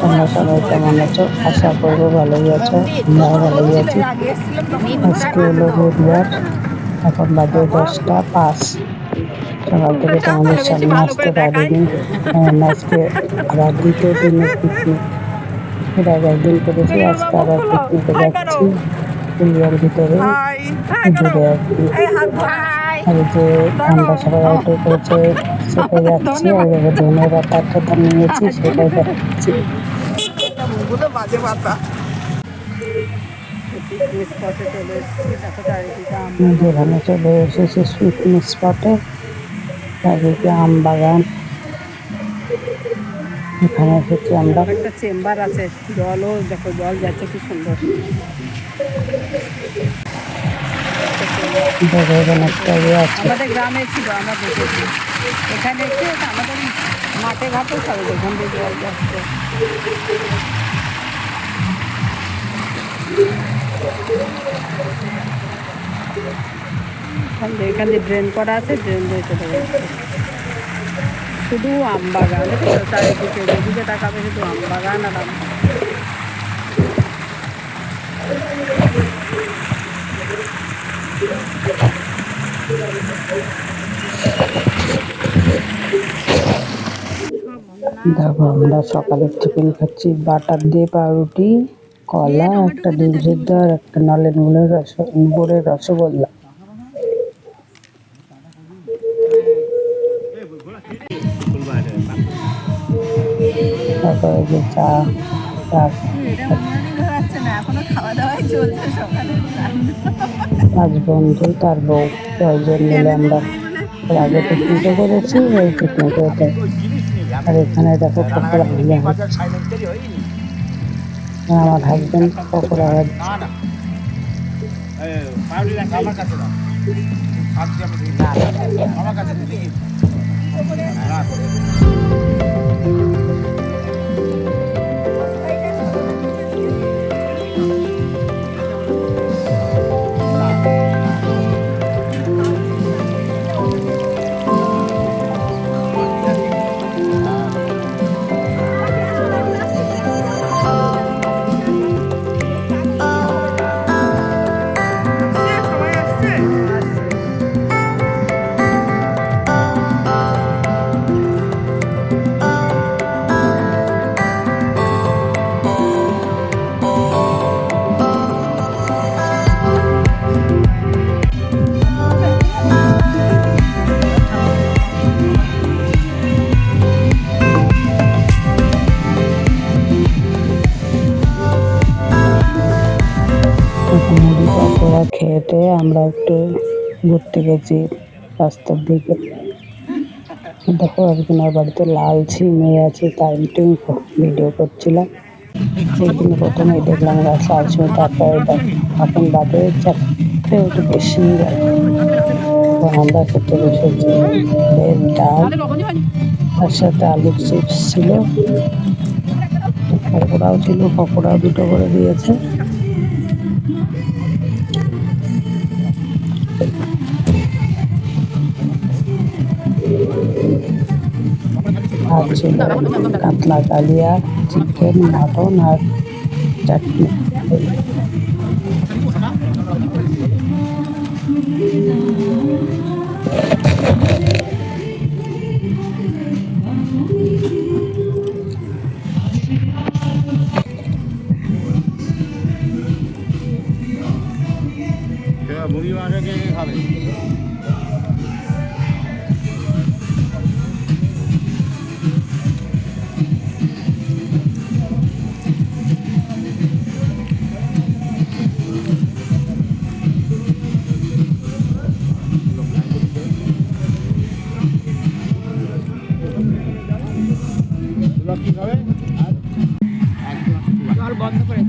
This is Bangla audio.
তোমরা সবাই কেমন আছো? আশা করব ভালোই আছো আমরাও ভালোই আছি। আজকে হলো বুধবার এখন বাজে দশটা পাঁচ। সকাল থেকে তোমাদের সামনে আসতে পারিনি। কারণ আজকে আবার দ্বিতীয় দিনের পিকনিক এর আগে একদিন করেছি আজকে আবার পিকনিকে যাচ্ছি পুলিয়ার ভিতরে। এই যে আমরা সবাই অটো করেছে সেটাই যাচ্ছি আর এবার ধনের পাতাটা নিয়েছি সেটাই দেখাচ্ছি যেখানে চলে এসেছি পিকনিক স্পটে চারিদিকে আম বাগান। এখানে এসেছি আমরা। একটা চেম্বার আছে, জলও দেখো, জল যাচ্ছে, কি সুন্দর। এখানে একটা ইয়ে আছে আমাদের গ্রামে ছিল আমরা দেখেছি। এখানে এসে আমাদের মাঠে ঘাটে সব যাচ্ছে এখান দিয়ে ড্রেন করা আছে ড্রেন দিয়ে চলে যাচ্ছে শুধু আম বাগান চারিদিকে যেদিকে তাকাবে শুধু আম বাগান আর আম। বাগান। দেখো, আমরা সকালের টিফিন খাচ্ছি, বাটার দিয়ে পাউরুটি, কলা, একটা ডিম সিদ্ধ আর একটা নলেন গুড়ের রস, গুড়ের রসগোল্লা। তারপরে যে চা চা পাঁচ বন্ধু, তার বউ, ছয়জন মিলে আমরা আগে পিকনিকও করেছি ওই পিকনিকে আর এখানে দেখো পকোড়া হচ্ছে আমার হাজবেন্ড পকোড়া ভাজছে আমার কাছে খেতে আমরা একটু ঘুরতে গেছি রাস্তার দিকে। দেখো, একদিন একজনের বাড়িতে লাল মেয়ে আছে, তাই একটু ভিডিও করছিলাম। সেদিন প্রথমেই দেখলাম লাল ছিম তারপরে এখন বাদে চারটে একটু বেশি। আমরা খেতে বসেছি ডাল, তার সাথে আলুর চিপস ছিল। পকোড়াও ছিল পকোড়া দুটো করে দিয়েছে। ছিল কাতলা কালিয়া চিকেন মাটন আর চাটনি মুড়ি মাখা কে কে খাবে একদম আর বন্ধ করে